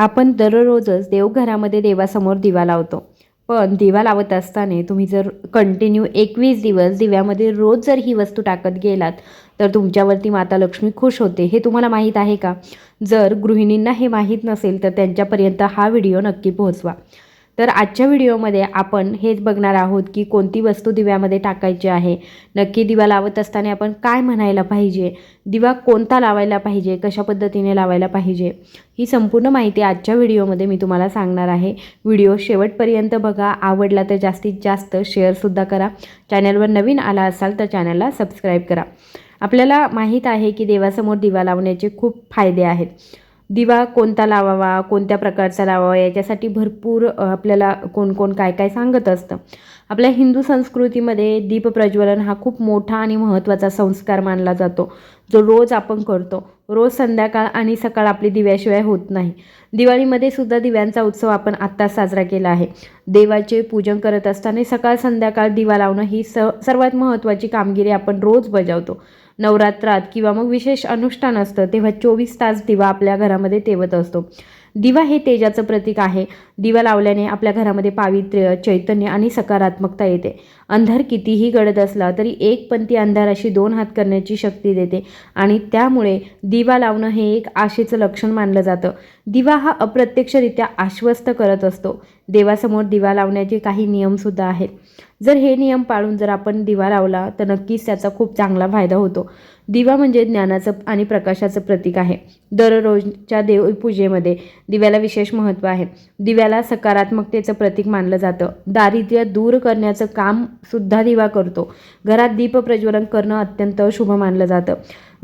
आपण दररोजच देवघरामध्ये देवासमोर दिवा लावतो. पण दिवा लावत असताना तुम्ही जर कंटिन्यू एकवीस दिवस दिव्यामध्ये रोज जर ही वस्तू टाकत गेलात तर तुमच्यावरती माता लक्ष्मी खुश होते हे तुम्हाला माहीत आहे का? जर गृहिणींना हे माहीत नसेल तर त्यांच्यापर्यंत हा व्हिडिओ नक्की पोहोचवा. तर आजच्या व्हिडिओमध्ये आपण हेच बघणार आहोत की कोणती वस्तू दिव्यामध्ये टाकायची आहे. नक्की दिवा लावत असताना आपण काय म्हणायला पाहिजे? दिवा कोणता लावायला पाहिजे? कशा पद्धतीने लावायला पाहिजे? ही संपूर्ण माहिती आजच्या व्हिडिओमध्ये मी तुम्हाला सांगणार आहे. व्हिडिओ शेवटपर्यंत बघा. आवडला तर जास्तीत जास्त शेअरसुद्धा करा. चॅनलवर नवीन आला असाल तर चॅनलला सबस्क्राईब करा. आपल्याला माहीत आहे की देवासमोर दिवा लावण्याचे खूप फायदे आहेत. दिवा कोणता लावावा कोणत्या प्रकारचा लावावा याच्यासाठी भरपूर आपल्याला कोण कोण काय काय सांगत असतं. आपल्या हिंदू संस्कृतीमध्ये दीप प्रज्वलन हा खूप मोठा आणि महत्त्वाचा संस्कार मानला जातो जो रोज आपण करतो. रोज संध्याकाळ आणि सकाळ आपली दिव्याशिवाय होत नाही. दिवाळीमध्ये सुद्धा दिव्यांचा उत्सव आपण आत्ताच साजरा केला आहे. देवाचे पूजन करत असताना सकाळ संध्याकाळ दिवा लावणं ही स सर्वात महत्त्वाची कामगिरी आपण रोज बजावतो. नवरात्रात किंवा मग विशेष अनुष्ठान असतं तेव्हा चोवीस तास दिवा आपल्या घरामध्ये तेवत असतो. दिवा हे तेजाचं प्रतीक आहे. दिवा लावल्याने आपल्या घरामध्ये पावित्र्य चैतन्य आणि सकारात्मकता येते. अंधार कितीही गडद असला तरी एक पंथी अंधाराशी दोन हात करण्याची शक्ती देते आणि त्यामुळे दिवा लावणं हे एक आशेचं लक्षण मानलं जातं. दिवा हा अप्रत्यक्षरित्या आश्वस्त करत असतो. देवासमोर दिवा लावण्याचे काही नियमसुद्धा आहेत. जर हे नियम पाळून जर आपण दिवा लावला तर नक्कीच त्याचा खूप चांगला फायदा होतो. दिवा म्हणजे ज्ञानाचं आणि प्रकाशाचं प्रतीक आहे. दररोजच्या देवपूजेमध्ये दिव्याला विशेष महत्त्व आहे. दिव्याला सकारात्मकतेचं प्रतीक मानलं जातं. दारिद्र्य दूर करण्याचं काम सुद्धा दिवा करतो. घरात दीप प्रज्वलन करणं अत्यंत शुभ मानलं जातं.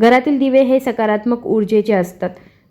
घरातील दिवे हे सकारात्मक ऊर्जेचे असतात.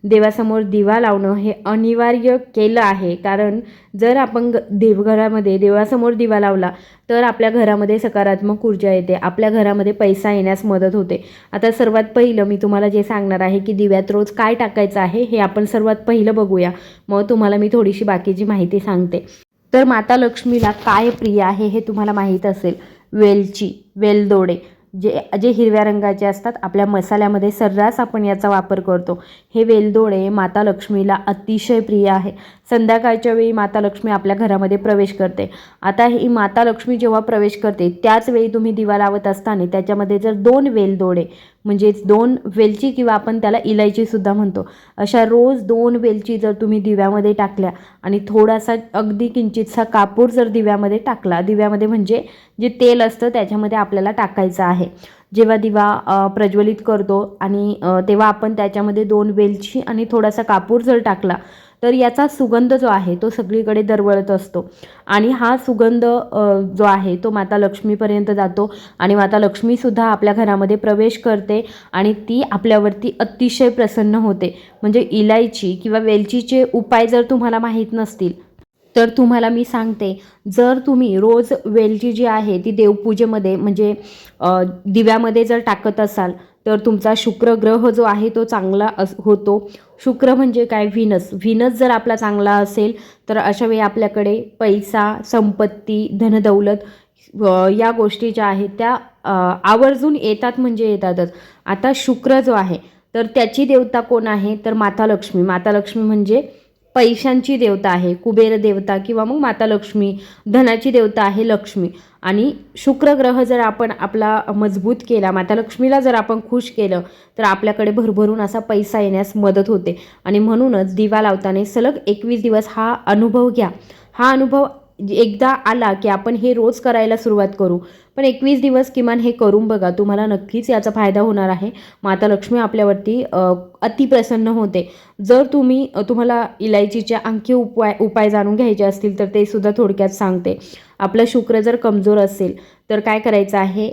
देवासमोर दिवा लावणं हे अनिवार्य केलं आहे. कारण जर आपण ग देवघरामध्ये देवासमोर दिवा लावला तर आपल्या घरामध्ये सकारात्मक ऊर्जा येते. आपल्या घरामध्ये पैसा येण्यास मदत होते. आता सर्वात पहिलं मी तुम्हाला जे सांगणार आहे की दिव्यात रोज काय टाकायचं आहे हे आपण सर्वात पहिलं बघूया. मग तुम्हाला मी थोडीशी बाकीची माहिती सांगते. तर माता लक्ष्मीला काय प्रिय आहे हे तुम्हाला माहीत असेल. वेलची वेलदोडे. जे जे हिरव्या रंगाचे असतात आपल्या मसाल्यामध्ये सर्रास आपण याचा वापर करतो. हे वेलदोडे माता लक्ष्मीला अतिशय प्रिय आहे. संध्याकाळच्या वेळी माता लक्ष्मी आपल्या घरामध्ये प्रवेश करते. आता ही माता लक्ष्मी जेव्हा प्रवेश करते त्याच वेळी तुम्ही दिवा लावत असताना त्याच्यामध्ये जर दोन वेलदोडे म्हणजेच दोन वेलची किंवा आपण त्याला इलायचीसुद्धा म्हणतो. अशा रोज दोन वेलची जर तुम्ही दिव्यामध्ये टाकल्या आणि थोडासा अगदी किंचितसा कापूर जर दिव्यामध्ये टाकला दिव्यामध्ये म्हणजे जे तेल असतं त्याच्यामध्ये आपल्याला टाकायचं आहे. जेव्हा दिवा प्रज्वलित करतो आणि तेव्हा आपण त्याच्यामध्ये दोन वेलची आणि थोडासा कापूर जर टाकला तर याचा सुगंध जो आहे तो सगळीकडे दरवळत असतो. आणि हा सुगंध जो आहे तो माता लक्ष्मीपर्यंत जातो आणि माता लक्ष्मीसुद्धा आपल्या घरामध्ये प्रवेश करते आणि ती आपल्यावरती अतिशय प्रसन्न होते. म्हणजे इलायची किंवा वेलचीचे उपाय जर तुम्हाला माहीत नसतील तर तुम्हाला मी सांगते जर तुम्ही रोज वेलची जी आहे ती देवपूजेमध्ये म्हणजे दिव्यामध्ये जर टाकत असाल तर तुमचा शुक्र ग्रह जो आहे तो चांगला अस होतो. शुक्र म्हणजे काय? व्हिनस. व्हिनस जर आपला चांगला असेल तर अशा वेळी आपल्याकडे पैसा संपत्ती धनदौलत या गोष्टी ज्या आहेत त्या आवर्जून येतात म्हणजे येतातच. आता शुक्र जो आहे तर त्याची देवता कोण आहे? तर माता लक्ष्मी. माता लक्ष्मी म्हणजे पैशांची देवता आहे कुबेर देवता किंवा मग माता लक्ष्मी धनाची देवता आहे लक्ष्मी. आणि शुक्र ग्रह जर आपण आपला मजबूत केला माता लक्ष्मीला जर आपण खुश केलं तर आपल्याकडे भरभरून असा पैसा येण्यास मदत होते. आणि म्हणूनच दिवा लावताना सलग एकवीस दिवस हा अनुभव घ्या. हा अनुभव एकदा आला की आपण हे रोज करायला सुरुवात करू. पण एकवीस दिवस किमान हे करून बघा तुम्हाला नक्कीच याचा फायदा होणार आहे. माता लक्ष्मी आपल्यावरती अतिप्रसन्न होते. जर तुम्ही तुम्हाला इलायचीच्या आणखी उपाय उपाय जाणून घ्यायचे असतील तर ते सुद्धा थोडक्यात सांगते. आपलं शुक्र जर कमजोर असेल तर काय करायचं आहे?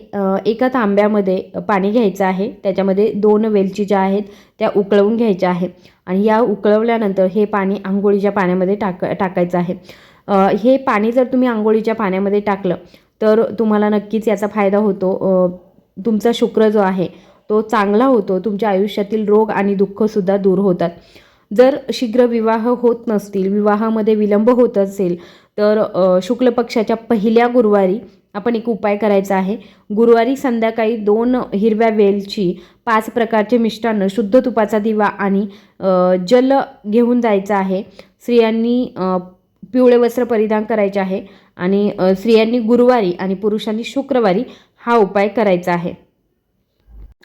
एका तांब्यामध्ये पाणी घ्यायचं आहे. त्याच्यामध्ये दोन वेलची ज्या आहेत त्या उकळवून घ्यायच्या आहेत आणि या उकळवल्यानंतर हे पाणी आंघोळीच्या पाण्यामध्ये टाक टाकायचं आहे. हे पाणी जर तुम्ही आंघोळीच्या पाण्यामध्ये टाकलं तर तुम्हाला नक्कीच याचा फायदा होतो. तुमचा शुक्र जो आहे तो चांगला होतो. तुमच्या आयुष्यातील रोग आणि दुःखसुद्धा दूर होतात. जर शीघ्र विवाह होत नसतील विवाहामध्ये विलंब होत असेल तर शुक्ल पक्षाच्या पहिल्या गुरुवारी आपण एक उपाय करायचा आहे. गुरुवारी संध्याकाळी दोन हिरव्या वेलची पाच प्रकारचे मिष्टान्न शुद्ध तुपाचा दिवा आणि जल घेऊन जायचं आहे. स्त्रियांनी पिवळे वस्त्र परिधान करायचे आहे. आणि स्त्रियांनी गुरुवारी आणि पुरुषांनी शुक्रवारी हा उपाय करायचा आहे.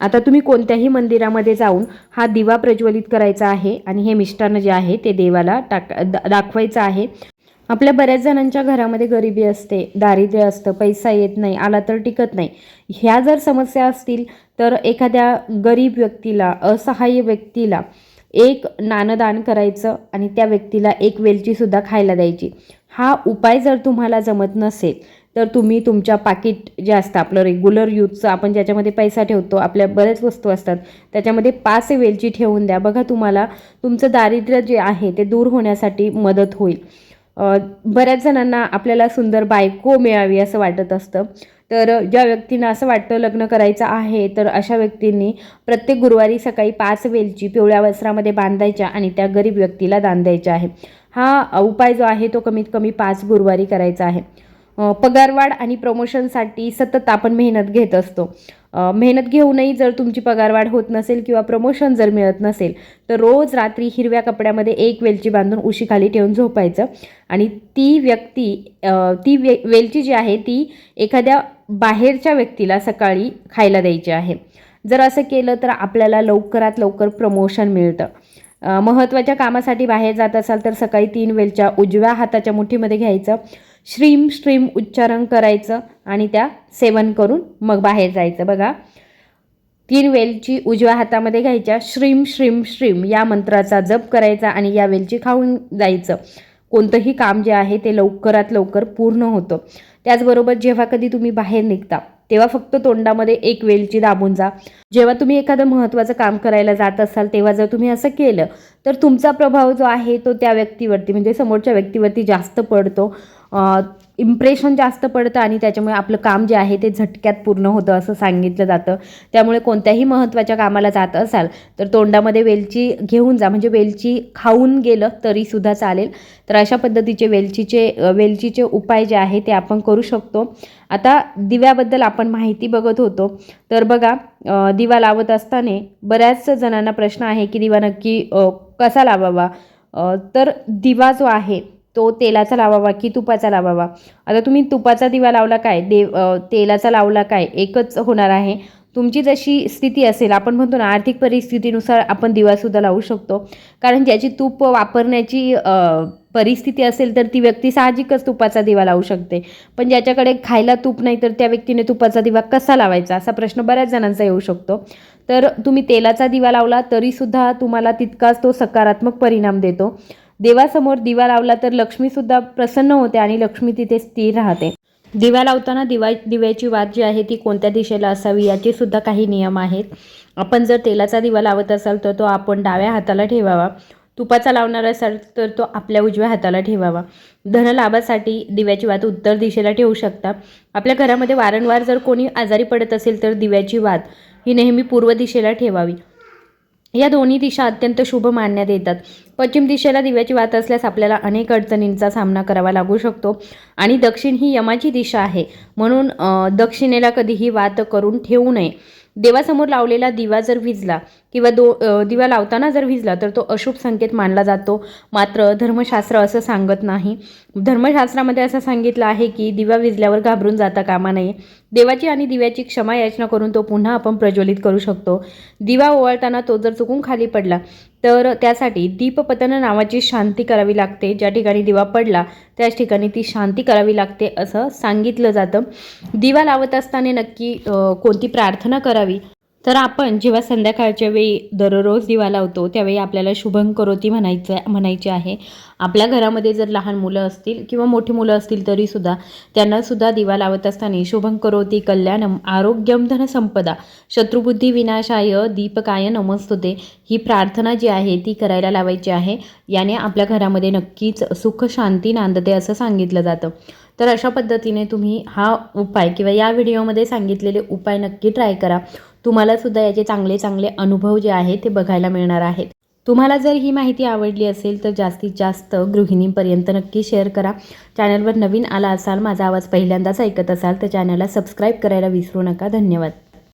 आता तुम्ही कोणत्याही मंदिरामध्ये जाऊन हा दिवा प्रज्वलित करायचा आहे आणि हे मिष्टान्न जे आहे ते देवाला टाक दाखवायचं आहे. आपल्या बऱ्याच जणांच्या घरामध्ये गरिबी असते दारिद्र्य असतं पैसा येत नाही आला तर टिकत नाही. ह्या जर समस्या असतील तर एखाद्या गरीब व्यक्तीला असहाय्य व्यक्तीला एक नाणंदान करायचं आणि त्या व्यक्तीला एक वेलचीसुद्धा खायला द्यायची. हा उपाय जर तुम्हाला जमत नसेल तर तुम्ही तुमच्या पाकिट जे असतं आपलं रेग्युलर यूजचं आपण ज्याच्यामध्ये पैसा ठेवतो आपल्या बऱ्याच वस्तू असतात त्याच्यामध्ये पाच वेलची ठेवून द्या. बघा तुम्हाला तुमचं दारिद्र्य जे आहे ते दूर होण्यासाठी मदत होईल. बऱ्याच जणांना आपल्याला सुंदर बायको मिळावी असं वाटत असतं. तर ज्या व्यक्तींना असं वाटतं लग्न करायचं आहे तर अशा व्यक्तींनी प्रत्येक गुरुवारी सकाळी पाच वेलची पिवळ्या वस्त्रामध्ये बांधायच्या आणि त्या गरीब व्यक्तीला दान द्यायच्या आहे. हा उपाय जो आहे तो कमीत कमी पाच गुरुवारी करायचा आहे. पगारवाढ आणि प्रमोशनसाठी सतत आपण मेहनत घेत असतो. मेहनत घेऊनही जर तुमची पगारवाढ होत नसेल किंवा प्रमोशन जर मिळत नसेल तर रोज रात्री हिरव्या कपड्यामध्ये एक वेलची बांधून उशीखाली ठेवून झोपायचं. आणि ती व्यक्ती ती वे वेलची जी आहे ती एखाद्या बाहेरच्या व्यक्तीला सकाळी खायला द्यायची आहे. जर असं केलं तर आपल्याला लवकरात लवकर प्रमोशन मिळतं. महत्त्वाच्या कामासाठी बाहेर जात असाल तर सकाळी तीन वेलच्या उजव्या हाताच्या मुठीमध्ये घ्यायचं. श्रीम श्रीम उच्चारण करायचं आणि त्या सेवन करून मग बाहेर जायचं. बघा तीन वेलची उजव्या हातामध्ये घ्यायच्या. श्रीम श्रीम श्रीम या मंत्राचा जप करायचा आणि या वेलची खाऊन जायचं. कोणतंही काम जे आहे ते लवकरात लवकर पूर्ण होतं. त्याचबरोबर जेव्हा कधी तुम्ही बाहेर निघता तेव्हा फक्त तोंडामध्ये एक वेलची दाबून जा. जेव्हा तुम्ही एखादं महत्त्वाचं काम करायला जात असाल तेव्हा जर तुम्ही असं केलं तर तुमचा प्रभाव जो आहे तो त्या व्यक्तीवरती म्हणजे समोरच्या व्यक्तीवरती जास्त पडतो. इम्प्रेशन जास्त पडतं आणि त्याच्यामुळे आपलं काम जे आहे ते झटक्यात पूर्ण होतं असं सांगितलं जातं. त्यामुळे कोणत्याही महत्त्वाच्या कामाला जात असाल तर तोंडामध्ये वेलची घेऊन जा. म्हणजे वेलची खाऊन गेलं तरीसुद्धा चालेल. तर अशा पद्धतीचे वेलचीचे वेलचीचे उपाय जे आहे ते आपण करू शकतो. आता दिव्याबद्दल आपण माहिती बघत होतो. तर बघा दिवा लावत असताना बऱ्याच जणांना प्रश्न आहे की दिवा नक्की कसा लावावा? तर दिवा जो आहे तो तेलाचा लावावा की तुपाचा लावावा? आता तुम्ही तुपाचा दिवा लावला काय? देव तेलाचा लावला काय? एकच होणार आहे. तुमची जशी स्थिती असेल आपण म्हणतो ना आर्थिक परिस्थितीनुसार आपण दिवासुद्धा लावू शकतो. कारण ज्याची तूप वापरण्याची परिस्थिती असेल तर ती व्यक्ती साहजिकच तुपाचा दिवा लावू शकते. पण ज्याच्याकडे खायला तूप नाही तर त्या व्यक्तीने तुपाचा दिवा कसा लावायचा? असा प्रश्न बऱ्याच जणांचा येऊ शकतो. तर तुम्ही तेलाचा दिवा लावला तरीसुद्धा तुम्हाला तितकाच तो सकारात्मक परिणाम देतो. देवासमोर दिवा लावला तर लक्ष्मीसुद्धा प्रसन्न होते आणि लक्ष्मी तिथे स्थिर राहते. दिवा लावताना दिवा दिव्याची वात जी आहे ती कोणत्या दिशेला असावी याचे सुद्धा काही नियम आहेत. आपण जर तेलाचा दिवा लावत असाल तर तो आपण डाव्या हाताला ठेवावा. तुपाचा लावणार असाल तर तो आपल्या उजव्या हाताला ठेवावा. धनलाभासाठी दिव्याची वात उत्तर दिशेला ठेवू शकता. आपल्या घरामध्ये वारंवार जर कोणी आजारी पडत असेल तर दिव्याची वात ही नेहमी पूर्व दिशेला ठेवावी. या दोन्ही दिशा अत्यंत शुभ मानण्यात येतात. पश्चिम दिशेला दिव्याची वात असल्यास आपल्याला अनेक अडचणींचा सामना करावा लागू शकतो. आणि दक्षिण ही यमाची दिशा आहे. म्हणून दक्षिणेला कधीही वात करून ठेवू नये. देवासमोर लावलेला दिवा जर विजला किंवा दो दिवा लावताना जर विजला तर तो अशुभ संकेत मानला जातो. मात्र धर्मशास्त्र असं सांगत नाही. धर्मशास्त्रामध्ये असं सांगितलं आहे की दिवा विजल्यावर घाबरून जाता कामा नये. देवाची आणि दिव्याची क्षमा याचना करून तो पुन्हा आपण प्रज्वलित करू शकतो. दिवा ओवाळताना तो जर चुकून खाली पडला तर त्यासाठी दीपपतन नावाची शांती करावी लागते. ज्या ठिकाणी दिवा पडला त्याच ठिकाणी ती शांती करावी लागते असं सांगितलं जातं. दिवा लावत असताना नक्की कोणती प्रार्थना करावी? तर आपण जेव्हा संध्याकाळच्या वेळी दररोज दिवा लावतो त्यावेळी आपल्याला शुभं करोती म्हणायचं म्हणायची आहे. आपल्या घरामध्ये जर लहान मुलं असतील किंवा मोठी मुलं असतील तरीसुद्धा त्यांनासुद्धा दिवा लावत असताना शुभं करोती कल्याणम आरोग्यम धनसंपदा शत्रुबुद्धी विनाशाय दीपकाय नमस्तुते ही प्रार्थना जी आहे ती करायला लावायची आहे. याने आपल्या घरामध्ये नक्कीच सुख शांती नांदते असं सांगितलं जातं. तर अशा पद्धतीने तुम्ही हा उपाय किंवा या व्हिडिओमध्ये सांगितलेले उपाय नक्की ट्राय करा. तुम्हाला सुद्धा याचे चांगले चांगले अनुभव जे आहेत ते बघायला मिळणार आहेत. तुम्हाला जर ही माहिती आवडली असेल तर जास्तीत जास्त गृहिणींपर्यंत नक्की शेअर करा. चॅनलवर नवीन आला असाल माझा आवाज पहिल्यांदाच ऐकत असाल तर चॅनलला सबस्क्राईब करायला विसरू नका. धन्यवाद.